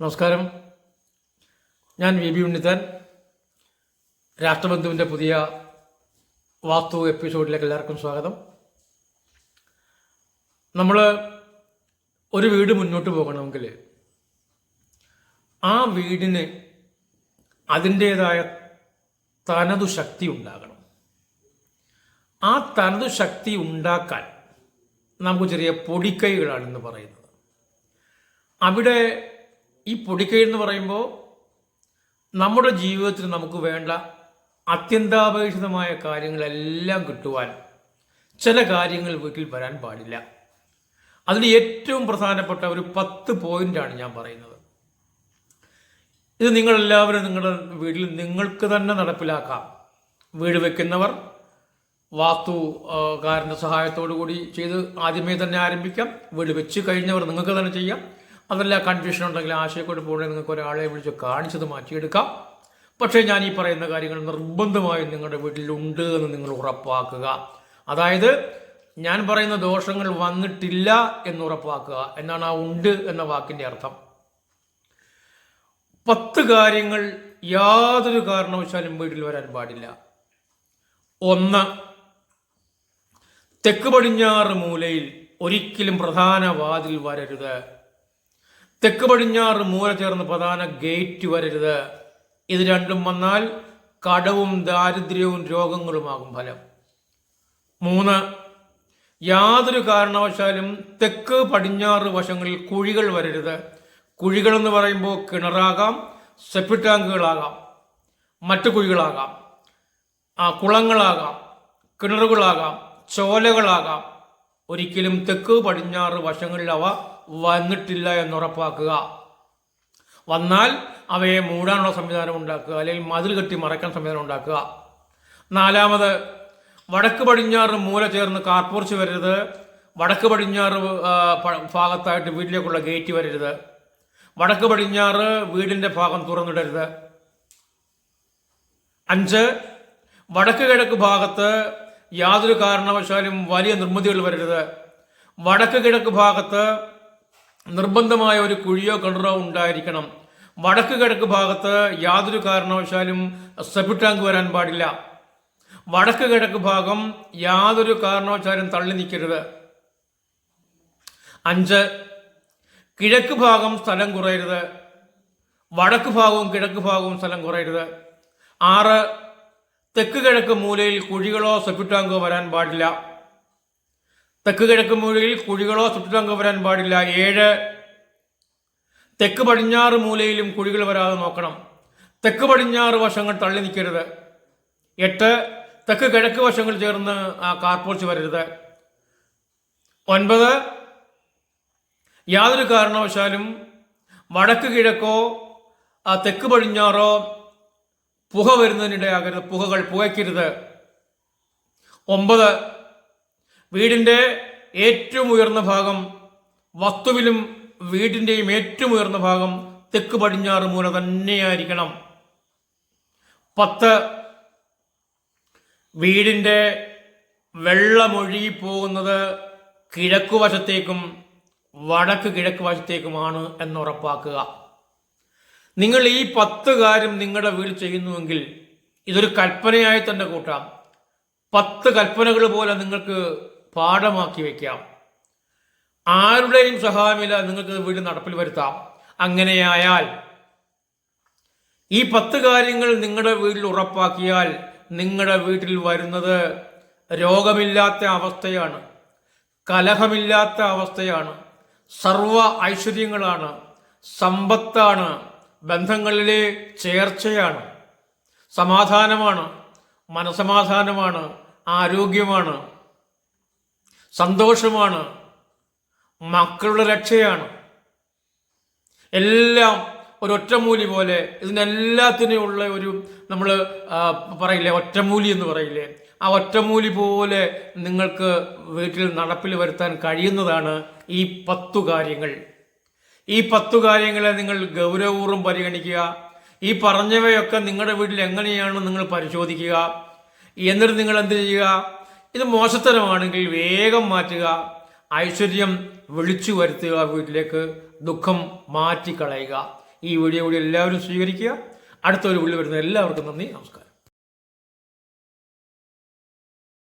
നമസ്കാരം. ഞാൻ V B Unnithan. രാഷ്ട്രബന്ധുവിന്റെ പുതിയ വാസ്തു എപ്പിസോഡിലേക്ക് എല്ലാവർക്കും സ്വാഗതം. നമ്മൾ ഒരു വീട് മുന്നോട്ട് പോകണമെങ്കിൽ ആ വീടിന് അതിന്റേതായ തനതു ശക്തി ഉണ്ടാകണം. ആ തനതു ശക്തി ഉണ്ടാക്കാൻ നമുക്ക് ചെറിയ പൊടിക്കൈകളാണെന്ന് പറയുന്നത്. അവിടെ ഈ പൊടിക്കൈ എന്ന് പറയുമ്പോൾ നമ്മുടെ ജീവിതത്തിൽ നമുക്ക് വേണ്ട അത്യന്താപേക്ഷിതമായ കാര്യങ്ങളെല്ലാം കിട്ടുവാൻ ചില കാര്യങ്ങൾ വീട്ടിൽ വരാൻ പാടില്ല. അതിൽ ഏറ്റവും പ്രധാനപ്പെട്ട ഒരു പത്ത് പോയിന്റാണ് ഞാൻ പറയുന്നത്. ഇത് നിങ്ങളെല്ലാവരും നിങ്ങളുടെ വീട്ടിൽ നിങ്ങൾക്ക് തന്നെ നടപ്പിലാക്കാം. വീട് വെക്കുന്നവർ വാസ്തു ആ, കാരന്റെ സഹായത്തോടു കൂടി ചെയ്ത് ആദ്യമേ തന്നെ ആരംഭിക്കാം. വീട് വെച്ച് കഴിഞ്ഞവർ നിങ്ങൾക്ക് തന്നെ ചെയ്യാം. അതല്ല കൺഫ്യൂഷൻ ഉണ്ടെങ്കിൽ ആശയക്കുഴപ്പമുണ്ടെങ്കിൽ നിങ്ങൾക്ക് ഒരാളെ വിളിച്ച് കാണിച്ചത് മാറ്റിയെടുക്കാം. പക്ഷേ ഞാൻ ഈ പറയുന്ന കാര്യങ്ങൾ നിർബന്ധമായും നിങ്ങളുടെ വീട്ടിലുണ്ട് എന്ന് നിങ്ങൾ ഉറപ്പാക്കുക. അതായത് ഞാൻ പറയുന്ന ദോഷങ്ങൾ വന്നിട്ടില്ല എന്ന് ഉറപ്പാക്കുക. എന്നാണ് ആ ഉണ്ട് എന്ന വാക്കിന്റെ അർത്ഥം. പത്ത് കാര്യങ്ങൾ യാതൊരു കാരണവശാലും വീട്ടിൽ വരാൻ പാടില്ല. ഒന്ന് തെക്ക് പടിഞ്ഞാറ് മൂലയിൽ ഒരിക്കലും പ്രധാന വാതിൽ വരരുത്. തെക്ക് പടിഞ്ഞാറ് മൂല ചേർന്ന് പ്രധാന ഗേറ്റ് വരരുത്. ഇത് രണ്ടും വന്നാൽ കടവും ദാരിദ്ര്യവും രോഗങ്ങളുമാകും ഫലം. മൂന്ന് യാതൊരു കാരണവശാലും തെക്ക് പടിഞ്ഞാറ് വശങ്ങളിൽ കുഴികൾ വരരുത്. കുഴികൾ എന്ന് പറയുമ്പോൾ കിണറാകാം സെപ്റ്റ് ടാങ്കുകളാകാം മറ്റു കുഴികളാകാം. ആ കുളങ്ങളാകാം കിണറുകളാകാം ചോലകളാകാം. ഒരിക്കലും തെക്ക് പടിഞ്ഞാറ് വശങ്ങളിൽ അവ വന്നിട്ടില്ല എന്ന് ഉറപ്പാക്കുക. വന്നാൽ അവയെ മൂടാനുള്ള സംവിധാനം ഉണ്ടാക്കുക. അല്ലെങ്കിൽ മതിൽ കെട്ടി മറയ്ക്കാൻ സംവിധാനം ഉണ്ടാക്കുക. നാലാമത് വടക്ക് പടിഞ്ഞാറ് മൂല ചേർന്ന് കാർപ്പൂർച്ച് വരരുത്. വടക്ക് പടിഞ്ഞാറ് ഭാഗത്തായിട്ട് വീട്ടിലേക്കുള്ള ഗേറ്റ് വരരുത്. വടക്ക് പടിഞ്ഞാറ് വീടിന്റെ ഭാഗം തുറന്നിടരുത്. അഞ്ച് വടക്ക് കിഴക്ക് ഭാഗത്ത് യാതൊരു കാരണവശാലും വലിയ നിർമ്മിതികൾ വരരുത്. വടക്ക് കിഴക്ക് ഭാഗത്ത് നിർബന്ധമായ ഒരു കുഴിയോ കിണറോ ഉണ്ടായിരിക്കണം. വടക്ക് കിഴക്ക് ഭാഗത്ത് യാതൊരു കാരണവശാലും സെപ്റ്റ് ടാങ്ക് വരാൻ പാടില്ല. വടക്ക് കിഴക്ക് ഭാഗം യാതൊരു കാരണവശാലും തള്ളി നിൽക്കരുത്. അഞ്ച് കിഴക്ക് ഭാഗം സ്ഥലം കുറയരുത്. വടക്ക് ഭാഗവും കിഴക്ക് ഭാഗവും സ്ഥലം കുറയരുത്. ആറ് തെക്ക് കിഴക്ക് മൂലയിൽ കുഴികളോ സെപ്റ്റാങ്കോ വരാൻ പാടില്ല. തെക്ക് കിഴക്ക് മൂലയിൽ കുഴികളോ സെപ്റ്റാങ്കോ വരാൻ പാടില്ല. ഏഴ് തെക്ക് പടിഞ്ഞാറ് മൂലയിലും കുഴികൾ വരാതെ നോക്കണം. തെക്ക് പടിഞ്ഞാറ് വശങ്ങൾ തള്ളി നിൽക്കരുത്. എട്ട് തെക്ക് കിഴക്ക് വശങ്ങൾ ചേർന്ന് ആ കാർപോർച്ച് വരരുത് ഒൻപത് യാതൊരു കാരണവശാലും വടക്ക് കിഴക്കോ ആ തെക്ക് പടിഞ്ഞാറോ പുക വരുന്നതിനിടയാകരുത്. പുകകൾ പുകയ്ക്കരുത്. ഒമ്പത് വീടിന്റെ ഏറ്റവും ഉയർന്ന ഭാഗം വസ്തുവിലും വീടിന്റെയും ഏറ്റവും ഉയർന്ന ഭാഗം തെക്ക് പടിഞ്ഞാറ് മൂല തന്നെയായിരിക്കണം. പത്ത് വീടിന്റെ വെള്ളമൊഴുകി പോകുന്നത് കിഴക്ക് വശത്തേക്കും വടക്ക് കിഴക്ക് വശത്തേക്കുമാണ് എന്നുറപ്പാക്കുക നിങ്ങൾ ഈ പത്ത് കാര്യം നിങ്ങളുടെ വീട് ചെയ്യുന്നുവെങ്കിൽ ഇതൊരു കൽപ്പനയായി തന്നെ കൂട്ടാം. പത്ത് കൽപ്പനകൾ പോലെ നിങ്ങൾക്ക് പാഠമാക്കി വയ്ക്കാം ആരുടെയും സഹായമില്ല നിങ്ങൾക്ക് വീട് നടപ്പിൽ വരുത്താം. അങ്ങനെയായാൽ ഈ പത്ത് കാര്യങ്ങൾ നിങ്ങളുടെ വീട്ടിൽ ഉറപ്പാക്കിയാൽ നിങ്ങളുടെ വീട്ടിൽ വരുന്നത് രോഗമില്ലാത്ത അവസ്ഥയാണ് കലഹമില്ലാത്ത അവസ്ഥയാണ് സർവ ഐശ്വര്യങ്ങളാണ് സമ്പത്താണ് ബന്ധങ്ങളിലെ ചേർച്ചയാണ് സമാധാനമാണ് മനസമാധാനമാണ് ആരോഗ്യമാണ് സന്തോഷമാണ്. മക്കളുടെ രക്ഷയാണ്. എല്ലാം ഒരൊറ്റമൂലി പോലെ ഇതിനെല്ലാത്തിനും ഉള്ള ഒരു നമ്മൾ പറയില്ലേ ഒറ്റമൂലി എന്ന് പറയില്ലേ ആ ഒറ്റമൂലി പോലെ നിങ്ങൾക്ക് വീട്ടിൽ നടപ്പിൽ വരുത്താൻ കഴിയുന്നതാണ് ഈ പത്തു കാര്യങ്ങൾ. ഈ പത്തു കാര്യങ്ങളെ നിങ്ങൾ ഗൗരവപൂർവം പരിഗണിക്കുക. ഈ പറഞ്ഞവയൊക്കെ നിങ്ങളുടെ വീട്ടിൽ എങ്ങനെയാണ് നിങ്ങൾ പരിശോധിക്കുക. എന്നിട്ട് നിങ്ങൾ എന്ത് ചെയ്യുക? ഇത് മോശത്തരമാണെങ്കിൽ വേഗം മാറ്റുക ഐശ്വര്യം വിളിച്ചു വരുത്തുക വീട്ടിലേക്ക് ദുഃഖം മാറ്റിക്കളയുക. ഈ വീഡിയോ കൂടി എല്ലാവരും സ്വീകരിക്കുക. അടുത്തൊരു വീഡിയോ വരുന്ന എല്ലാവർക്കും നന്ദി നമസ്കാരം.